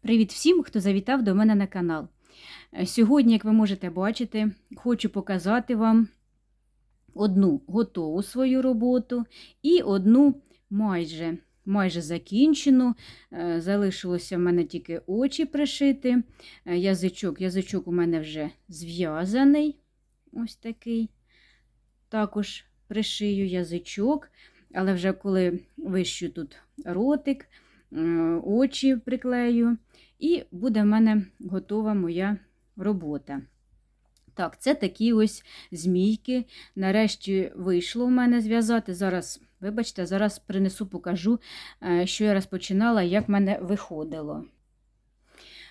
Привіт всім, хто завітав до мене на канал. Е, Сьогодні, як ви можете бачити, хочу показати вам одну готову свою роботу і одну майже, майже закінчену. Е, Залишилося в мене тільки очі пришити. Е, Язичок, язичок у мене вже зв'язаний. Ось такий. Також пришию язичок, але вже коли вищу тут ротик, очі приклею, і буде в мене готова моя робота. Так, це такі ось змійки. Нарешті вийшло в мене зв'язати. Зараз, вибачте, зараз принесу, покажу, е, що я розпочинала, як в мене виходило.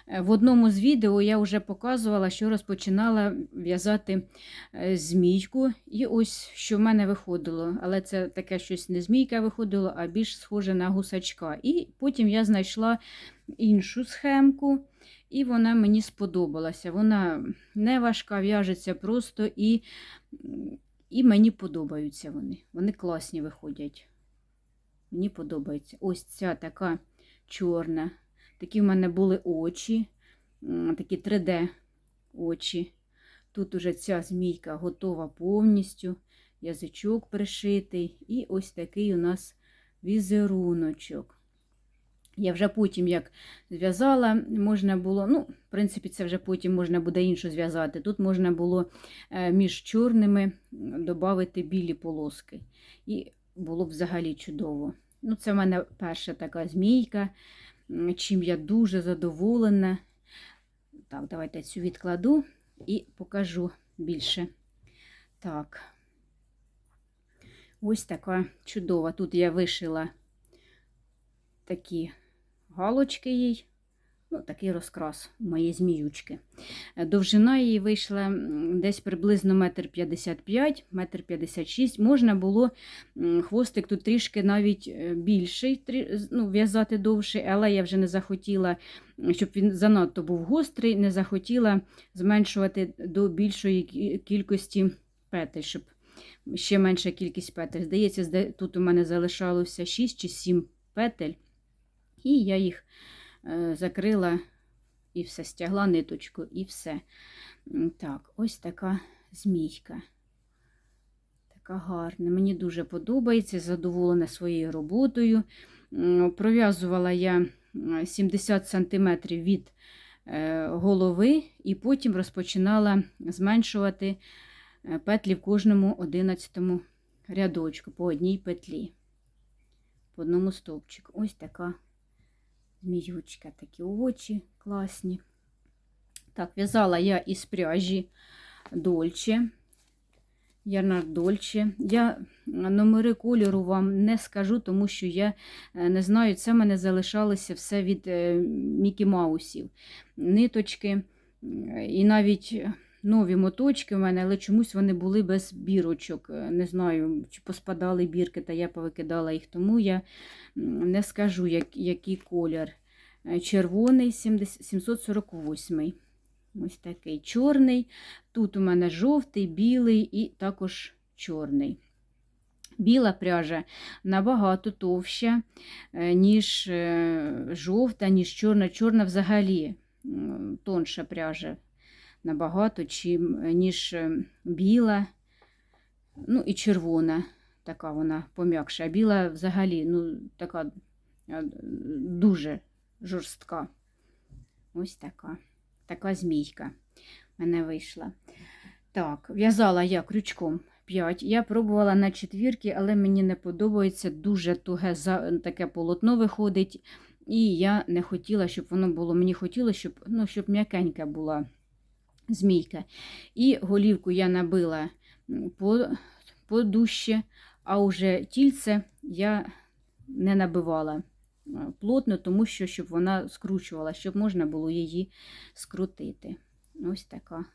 Е, В одному з відео я вже показувала, що розпочинала в'язати е, змійку, і ось що в мене виходило. Але це таке щось не змійка виходило, а більш схоже на гусачка. І потім я знайшла іншу схемку, і вона мені сподобалася. Вона не важка, в'яжеться просто і, і мені подобаються вони. Вони класні виходять. Мені подобається. Ось ця така чорна. Такі в мене були очі, такі 3D очі. Тут уже ця змійка готова повністю, язичок пришитий, і ось такий у нас візеруночок. Я вже потім, як зв'язала, можна було, ну, в принципі, це вже потім можна буде іншу зв'язати. Тут можна було е, між чорними додати білі полоски. І було б взагалі чудово. Ну, Це в мене перша така змійка, чим я дуже задоволена. Так, давайте цю відкладу і покажу більше. Так, ось така чудова. Тут я вишила такі галочки їй. Ну, такий розкрас моєї зміючки. Е, Довжина її вийшла десь приблизно 1,55 м, 1,56 м. Можна було хвостик тут трішки навіть е, більший, ну, в'язати довший, але я вже не захотіла, щоб він занадто був гострий, не захотіла зменшувати до більшої кількості петель, щоб ще менша кількість петель. Здається, тут у мене залишалося 6 чи 7 петель, і я їх закрила і все, стягла ниточку, і все. Так, ось така змійка. Така гарна. Мені дуже подобається, задоволена своєю роботою. Пров'язувала я 70 см від е, голови, і потім розпочинала зменшувати е, петлі в кожному 11 рядочку по одній петлі, по одному стовпчику. Ось така зміючка, такі очі класні. Так, в'язала я із пряжі Дольче. Ярнар Дольче. Я номери кольору вам не скажу, тому що я е, не знаю, це в мене залишалося все від е, Мікі Маусів. Ниточки е, і навіть нові моточки в мене, але чомусь вони були без бірочок. Е, Не знаю, чи поспадали бірки, та я повикидала їх, тому я не скажу, як, який колір. Е, Червоний 70 748. Ось такий чорний. Тут у мене жовтий, білий і також чорний. Біла пряжа набагато товща, е, ніж жовта, ніж чорна. Чорна взагалі тонша пряжа набагато, чим, ніж е, біла, ну і червона. Така вона пом'якша. А біла взагалі ну, така е, дуже жорстка. Ось така. Така змійка мене вийшла. Так, в'язала я крючком 5. Я пробувала на четвірки, але мені не подобається. Дуже туге таке полотно виходить. І я не хотіла, щоб воно було. Мені хотілося, щоб, ну, щоб м'якенька була змійка. І голівку я набила по, а уже тільце я не набивала е, плотно, тому що щоб вона скручувала, щоб можна було її скрутити. Ось така.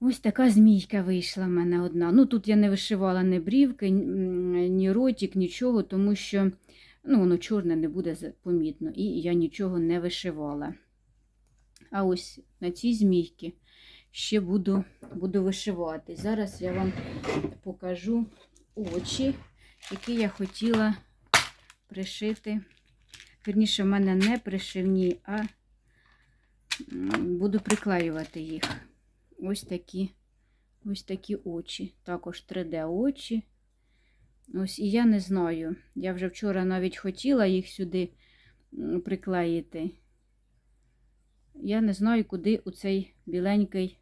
Ось така змійка вийшла в мене одна. Ну, тут я не вишивала ні брівки, ні ротик, нічого, тому що ну, воно чорне не буде помітно. І я нічого не вишивала. А ось на цій змійці ще буду, буду вишивати. Зараз я вам покажу очі, які я хотіла пришити вірніше, в мене не пришивні, а буду приклеювати їх. Ось такі, ось такі очі. Також 3D очі. Ось, і я не знаю. Я вже вчора навіть хотіла їх сюди приклеїти. Я не знаю, куди у цей біленький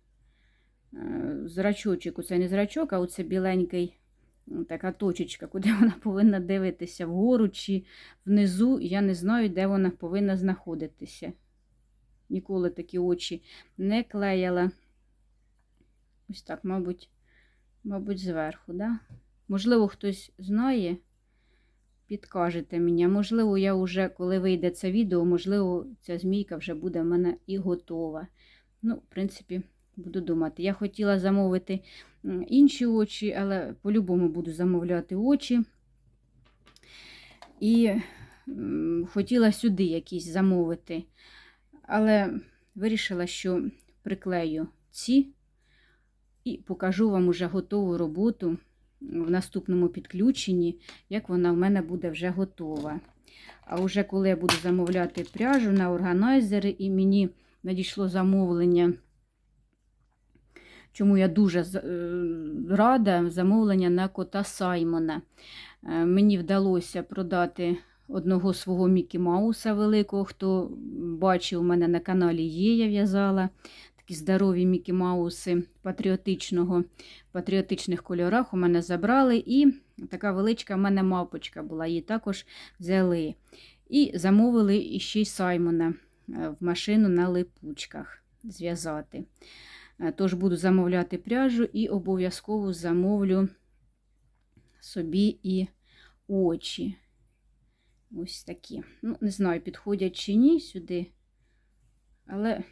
е, зрачочок. Оце не зрачок, а оце біленький така точечка, куди вона повинна дивитися вгору чи внизу. Я не знаю, де вона повинна знаходитися. Ніколи такі очі не клеяла. Ось так, мабуть, мабуть, зверху, да? Можливо, хтось знає, підкажете мені. Можливо, я вже, коли вийде це відео, можливо, ця змійка вже буде в мене і готова. Ну, в принципі, буду думати. Я хотіла замовити інші очі, але по-любому буду замовляти очі. І хотіла сюди якісь замовити. Але вирішила, що приклею ці і покажу вам уже готову роботу в наступному підключенні, як вона в мене буде вже готова. А вже коли я буду замовляти пряжу на органайзери, і мені надійшло замовлення, чому я дуже е, рада, замовлення на кота Саймона. Е, Мені вдалося продати одного свого Мікі Мауса великого. Хто бачив, у мене на каналі є, я в'язала такі здорові Мікі Мауси патріотичного, патріотичних кольорах у мене забрали. І така величка в мене мавпочка була, її також взяли. І замовили іще й Саймона е, в машину на липучках зв'язати. Е, Тож буду замовляти пряжу і обов'язково замовлю собі і очі. Ось такі. Ну, не знаю, підходять чи ні сюди, але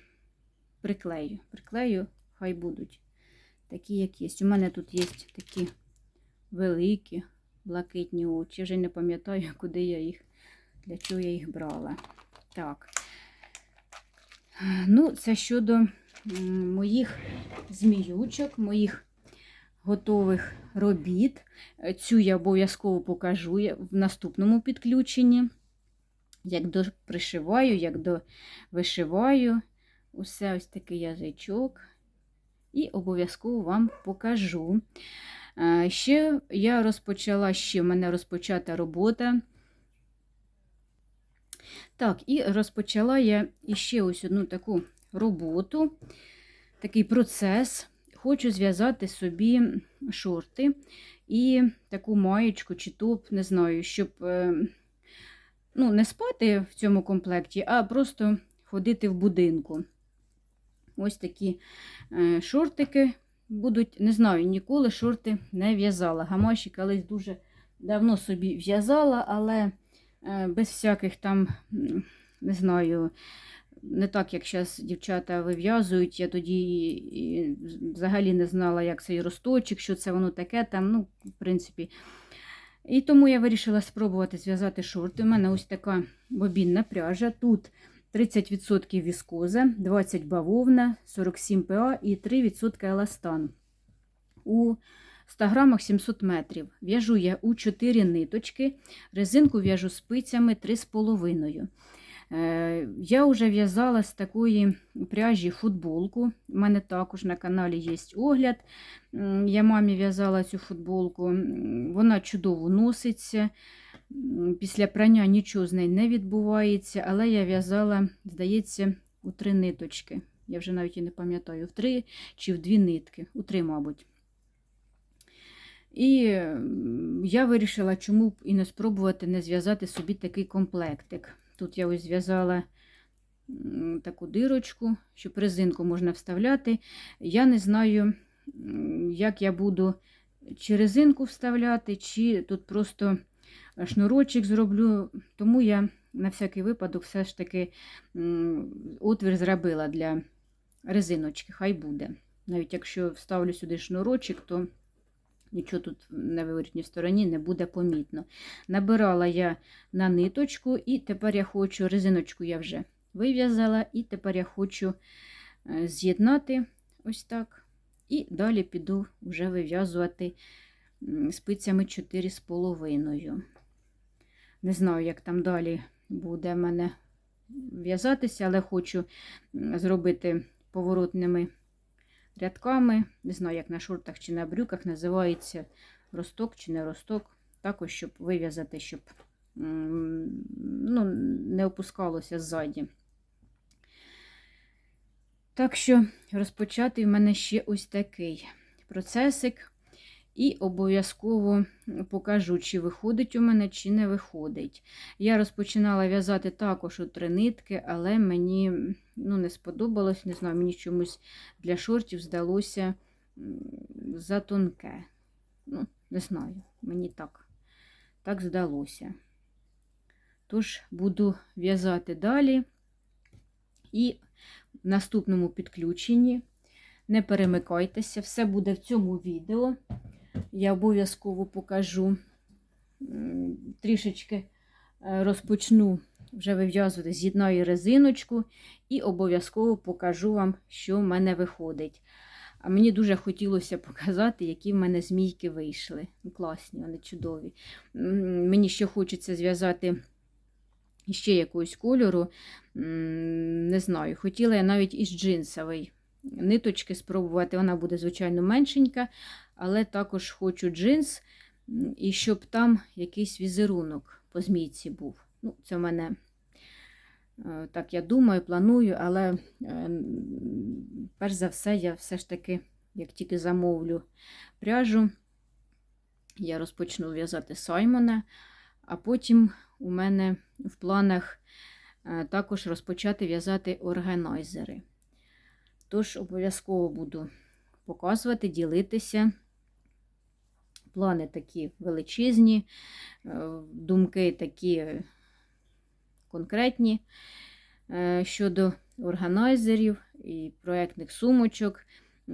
приклею. Приклею, хай будуть такі, як є. У мене тут є такі великі, блакитні очі. Я вже не пам'ятаю, куди я їх, для чого я їх брала. Так. Ну, це щодо моїх зміючок, моїх готових робіт. Цю я обов'язково покажу в наступному підключенні. Як до пришиваю, як до вишиваю. Усе ось такий язичок. І обов'язково вам покажу. Е, Ще я розпочала, ще в мене розпочата робота. Так, і розпочала я іще ось одну таку роботу, такий процес. Хочу зв'язати собі шорти і таку маєчку чи топ, не знаю, щоб е, ну, не спати в цьому комплекті, а просто ходити в будинку. Ось такі е, шортики будуть, не знаю, ніколи шорти не в'язала. Гамаші колись дуже давно собі в'язала, але е, без всяких там, не знаю, не так, як зараз дівчата вив'язують. Я тоді взагалі не знала, як цей росточок, що це воно таке там, ну, в принципі. І тому я вирішила спробувати зв'язати шорти. У мене ось така бобінна пряжа. Тут 30% віскоза, 20 бавовна, 47 ПА і 3% еластан. У 100 грамах 700 метрів. В'яжу я у 4 ниточки, резинку в'яжу спицями 3,5. Е, Я вже в'язала з такої пряжі футболку. У мене також на каналі є огляд. Я мамі в'язала цю футболку. Вона чудово носиться. Після прання нічого з нею не відбувається, але я в'язала, здається, у три ниточки. Я вже навіть і не пам'ятаю, в три чи в дві нитки, у три, мабуть. І я вирішила, чому б і не спробувати не зв'язати собі такий комплектик. Тут я ось зв'язала таку дирочку, щоб резинку можна вставляти. Я не знаю, як я буду чи резинку вставляти, чи тут просто шнурочок зроблю. Тому я на всякий випадок все ж таки отвір зробила для резиночки, хай буде. Навіть якщо вставлю сюди шнурочок, то нічого тут на виворітній стороні не буде помітно. Набирала я на ниточку, і тепер я хочу резиночку я вже вив'язала, і тепер я хочу е, з'єднати ось так. І далі піду вже вив'язувати спицями 4,5. Не знаю, як там далі буде в мене в'язатися, але хочу зробити поворотними рядками. Не знаю, як на шортах чи на брюках називається росток чи не росток. Також, щоб вив'язати, щоб ну, не опускалося ззаді. Так що розпочати в мене ще ось такий процесик. І обов'язково покажу, чи виходить у мене, чи не виходить. Я розпочинала в'язати також у три нитки, але мені ну, не сподобалось, не знаю, мені чомусь для шортів здалося затонке. Ну, не знаю, мені так, так здалося. Тож буду в'язати далі. І в наступному підключенні не перемикайтеся, все буде в цьому відео. Я обов'язково покажу трішечки е, розпочну вже вив'язувати, з'єднаю резиночку і обов'язково покажу вам, що в мене виходить. А мені дуже хотілося показати, які в мене змійки вийшли. Ну, Класні, вони чудові. Мені ще хочеться зв'язати ще якогось кольору. Не знаю, хотіла я навіть із джинсової ниточки спробувати. Вона буде, звичайно, меншенька, але також хочу джинс, і щоб там якийсь візерунок по змійці був. Ну, Це в мене, е, так я думаю, планую, але е, перш за все, я все ж таки, як тільки замовлю пряжу, я розпочну в'язати Саймона, а потім у мене в планах е, також розпочати в'язати органайзери. Тож обов'язково буду показувати, ділитися. Плани такі величезні, е, думки такі конкретні е, щодо органайзерів і проєктних сумочок.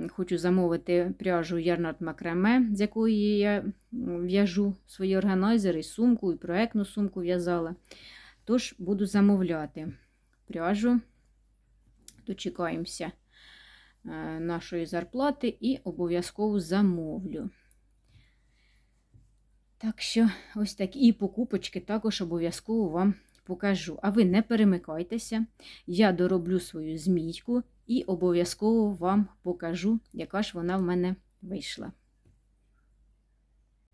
Хочу замовити пряжу Ярнард Макраме, з якої я в'яжу свої органайзери, сумку, і проєктну сумку в'язала. Тож буду замовляти пряжу. Дочекаємося е, нашої зарплати і обов'язково замовлю. Так що, ось так. І покупочки також обов'язково вам покажу. А ви не перемикайтеся, я дороблю свою змійку і обов'язково вам покажу, яка ж вона в мене вийшла.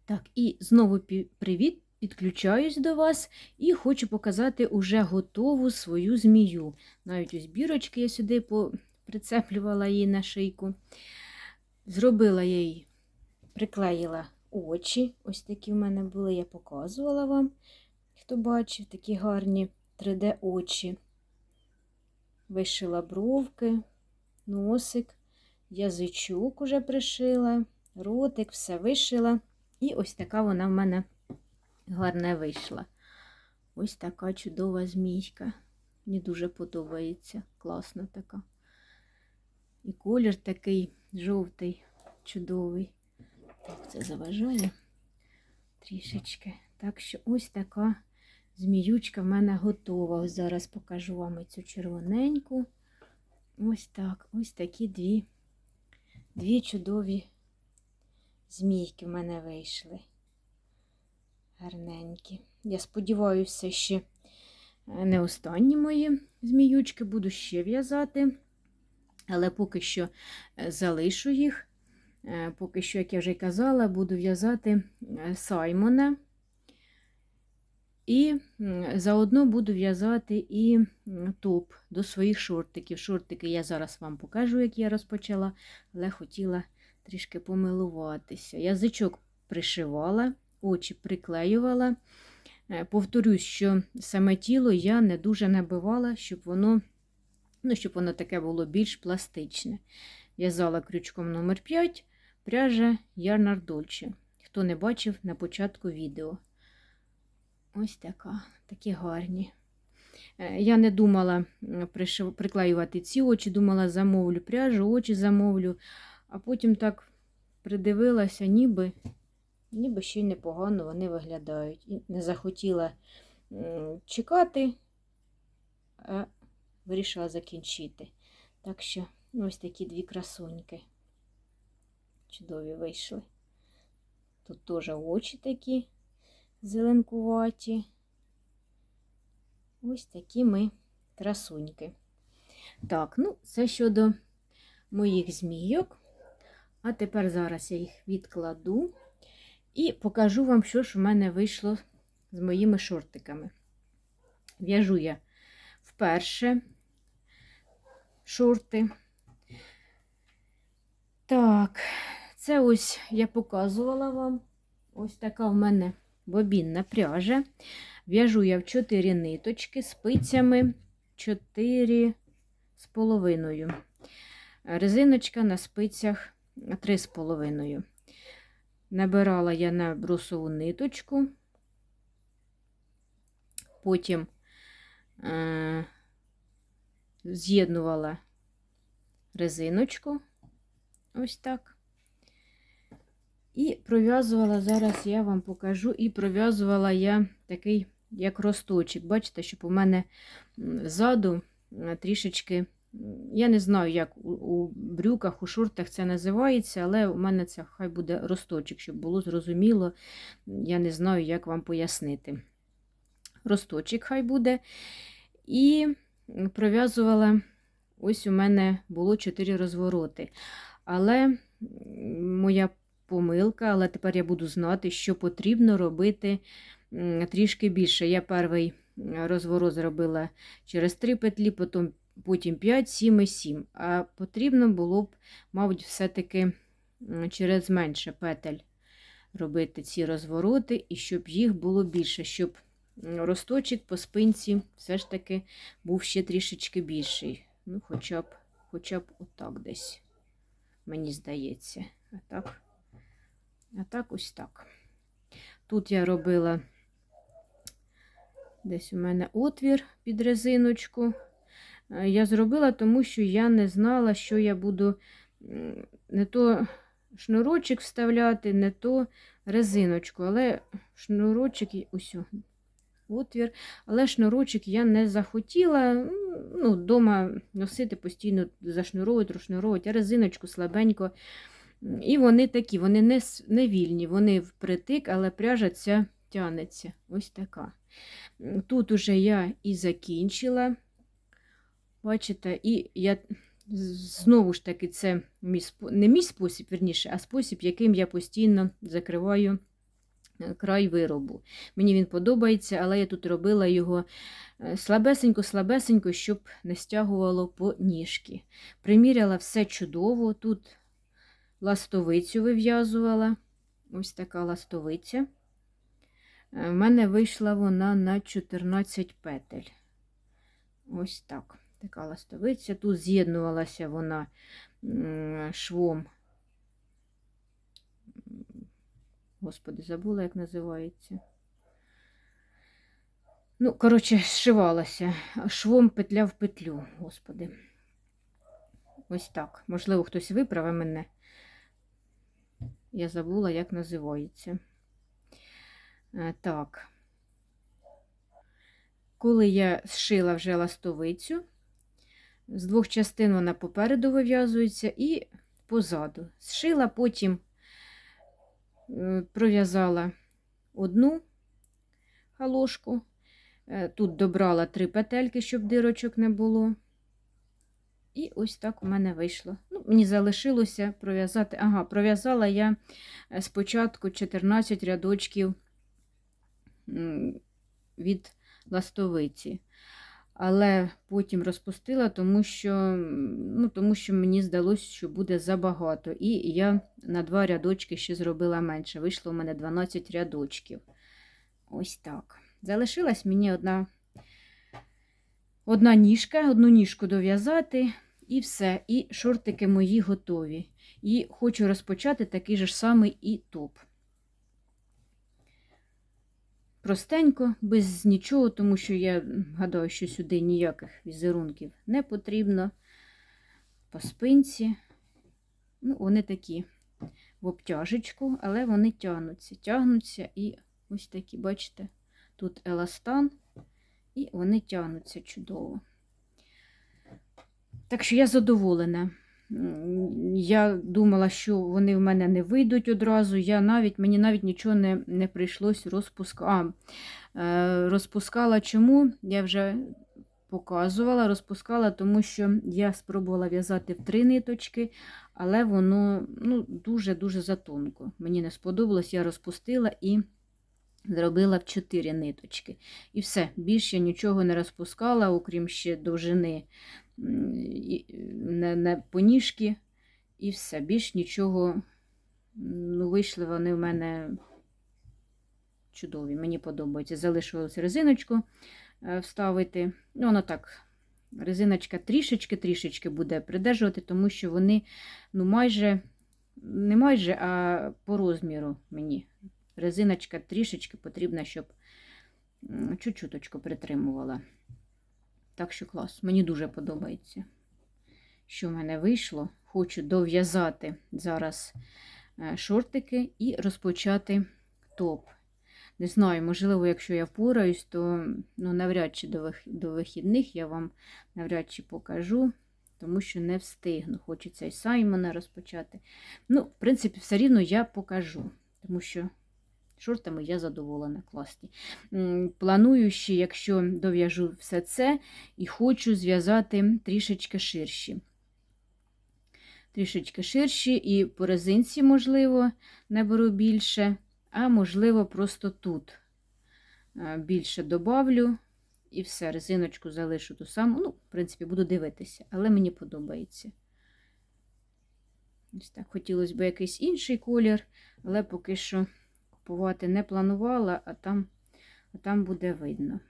Так, і знову привіт, підключаюсь до вас і хочу показати уже готову свою змію. Навіть ось бірочки я сюди прицеплювала її на шийку. Зробила я їй, приклеїла очі. Ось такі в мене були, я показувала вам, хто бачив, такі гарні 3D очі. Вишила бровки, носик, язичок уже пришила, ротик, все вишила. І ось така вона в мене гарна вийшла. Ось така чудова змійка. Мені дуже подобається. Класна така. І колір такий жовтий, чудовий. Це заважає трішечки. Так що ось така зміючка в мене готова. Зараз покажу вам цю червоненьку. Ось так, ось такі дві, дві чудові змійки в мене вийшли. Гарненькі. Я сподіваюся, ще е, не останні мої зміючки, буду ще в'язати, але поки що е, залишу їх. Е, Поки що, як я вже казала, буду в'язати е, Саймона. І заодно буду в'язати і топ до своїх шортиків. Шортики я зараз вам покажу, як я розпочала, але хотіла трішки помилуватися. Язичок пришивала, очі приклеювала. Е, Повторюсь, що саме тіло я не дуже набивала, щоб воно, ну, щоб воно таке було більш пластичне. В'язала крючком номер 5 пряжа Ярнар Дольче. Хто не бачив на початку відео. Ось така, такі гарні. Е, Я не думала приклеювати ці очі, думала, замовлю пряжу, очі замовлю, а потім так придивилася, ніби, ніби ще й непогано вони виглядають. І не захотіла чекати, а вирішила закінчити. Так що ось такі дві красуньки. Чудові вийшли. Тут теж очі такі зеленкуваті. Ось такі ми красуньки. Так, ну, це щодо моїх змійок. А тепер зараз я їх відкладу і покажу вам, що ж у мене вийшло з моїми шортиками. В'яжу я вперше шорти. Так, це ось я показувала вам. Ось така в мене бобінна пряжа. В'яжу я в 4 ниточки спицями 4 з половиною. Резиночка на спицях 3 з половиною. Набирала я на брусову ниточку, потім е, з'єднувала резиночку, ось так. І пров'язувала, зараз я вам покажу, і пров'язувала я такий, як росточок. Бачите, щоб у мене ззаду трішечки, я не знаю, як у, у брюках, у шортах це називається, але у мене це хай буде росточок, щоб було зрозуміло. Я не знаю, як вам пояснити. Росточок хай буде. І пров'язувала, ось у мене було 4 розвороти. Але моя помилка, але тепер я буду знати, що потрібно робити трішки більше. Я перший розворот зробила через 3 петлі, потім, потім 5, 7 і 7. А потрібно було б, мабуть, все-таки через менше петель робити ці розвороти, і щоб їх було більше, щоб росточок по спинці все ж таки був ще трішечки більший. Ну, хоча б, хоча б отак десь, мені здається. А так. А так ось так. Тут я робила десь у мене отвір під резиночку. Е, Я зробила, тому що я не знала, що я буду не то шнурочок вставляти, не то резиночку. Але шнурочок, ось отвір, але шнурочок я не захотіла. Ну, вдома носити постійно зашнуровувати, розшнуровувати, а резиночку слабенько. І вони такі, вони не, не вільні, вони впритик, але пряжа ця тянеться. Ось така. Тут уже я і закінчила. Бачите, і я знову ж таки, це мій, не мій спосіб, верніше, а спосіб, яким я постійно закриваю е, край виробу. Мені він подобається, але я тут робила його слабесенько-слабесенько, щоб не стягувало по ніжки. Приміряла все чудово. Тут ластовицю вив'язувала. Ось така ластовиця. Е, В мене вийшла вона на 14 петель. Ось так. Така ластовиця. Тут з'єднувалася вона швом. Господи, забула, як називається. Ну, коротше, зшивалася швом петля в петлю, господи. Ось так. Можливо, хтось виправив мене. Я забула, як називається. Е, Так. Коли я зшила вже ластовицю, з двох частин вона попереду вив'язується і позаду. Зшила, потім е, пров'язала одну галошку. Е, Тут добрала три петельки, щоб дирочок не було. І ось так у мене вийшло. Ну, мені залишилося пров'язати. Ага, пров'язала я е, спочатку 14 рядочків від ластовиці. Але потім розпустила, тому що, ну, тому що мені здалося, що буде забагато. І я на два рядочки ще зробила менше. Вийшло у мене 12 рядочків. Ось так. Залишилась мені одна, одна ніжка, одну ніжку дов'язати, і все. І шортики мої готові. І хочу розпочати такий же ж самий і топ. Простенько, без нічого, тому що я гадаю, що сюди ніяких візерунків не потрібно. По спинці. Ну, вони такі в обтяжечку, але вони тягнуться. Тягнуться і ось такі, бачите, тут еластан, і вони тягнуться чудово. Так що я задоволена. я думала, що вони в мене не вийдуть одразу. Я навіть, Мені навіть нічого не, не прийшлось розпускати. Е, розпускала чому? Я вже показувала, розпускала, тому що я спробувала в'язати в три ниточки, але воно ну, дуже-дуже затонко. Мені не сподобалось, я розпустила і зробила в чотири ниточки. І все, більше нічого не розпускала, окрім ще довжини на, на поніжки. І все, більш нічого. Ну, вийшли вони в мене чудові, мені подобається. Залишилось резиночку е, вставити. Ну, воно так, резиночка трішечки-трішечки буде придержувати, тому що вони ну, майже, не майже, а по розміру мені. Резиночка трішечки потрібна, щоб чуть-чуточку притримувала. Так що клас, мені дуже подобається, що в мене вийшло. Хочу дов'язати зараз е, шортики і розпочати топ. Не знаю, можливо, якщо я впораюсь, то ну, навряд чи до, вихідних я вам навряд чи покажу, тому що не встигну. Хочеться і Саймона розпочати. Ну, в принципі, все рівно я покажу, тому що шортами я задоволена, класні. Планую ще, якщо дов'яжу все це, і хочу зв'язати трішечки ширші. Трішечки ширші, і по резинці, можливо, наберу більше, а можливо, просто тут більше добавлю. І все, резиночку залишу ту саму. Ну, в принципі, буду дивитися, але мені подобається. Ось так, хотілося б якийсь інший колір, але поки що купувати не планувала, а там, а там буде видно.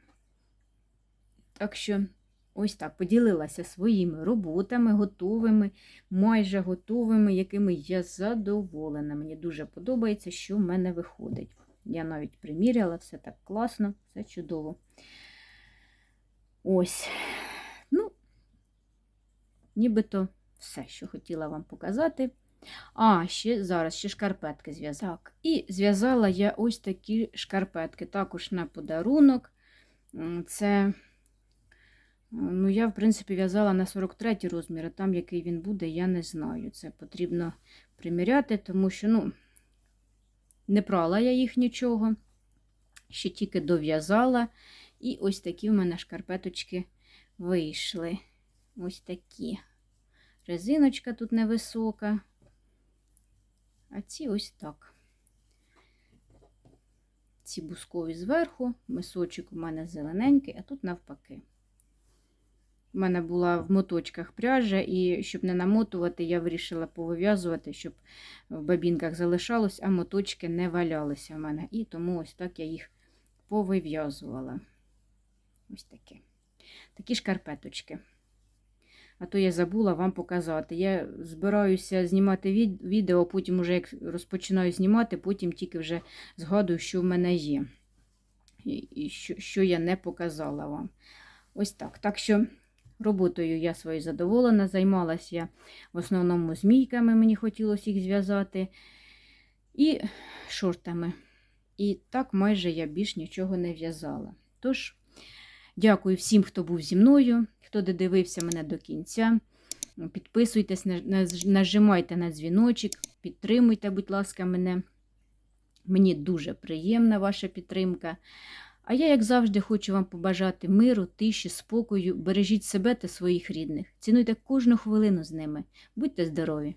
Так що, ось так, поділилася своїми роботами, готовими, майже готовими, якими я задоволена. Мені дуже подобається, що в мене виходить. Я навіть приміряла, все так класно, все чудово. Ось. Ну, нібито все, що хотіла вам показати. А, ще зараз ще шкарпетки зв'язала. Так, І зв'язала я ось такі шкарпетки, також на подарунок. Це, ну, я, в принципі, в'язала на 43 розмір, а там, який він буде, я не знаю. Це потрібно приміряти, тому що, ну, не прала я їх нічого. Ще тільки дов'язала. І ось такі в мене шкарпеточки вийшли. Ось такі. Резиночка тут невисока. А ці ось так. Ці бускові зверху, мисочок у мене зелененький, а тут навпаки. У мене була в моточках пряжа, і щоб не намотувати, я вирішила повив'язувати, щоб в бабінках залишалось, а моточки не валялися в мене. І тому ось так я їх повив'язувала. Ось таке. Такі шкарпеточки. А то я забула вам показати. Я збираюся знімати від- відео, потім, уже як розпочинаю знімати, потім тільки вже згадую, що в мене є. І що, що я не показала вам. Ось так. Так що роботою я своєю задоволена. Займалася я в основному змійками, мені хотілося їх зв'язати. І шортами. І так майже я більш нічого не в'язала. Тож, дякую всім, хто був зі мною, хто додивився мене до кінця. Підписуйтесь, наж- наж- нажимайте на дзвіночок, підтримуйте, будь ласка, мене. Мені дуже приємна ваша підтримка. А я, як завжди, хочу вам побажати миру, тиші, спокою. Бережіть себе та своїх рідних. Цінуйте кожну хвилину з ними. Будьте здорові!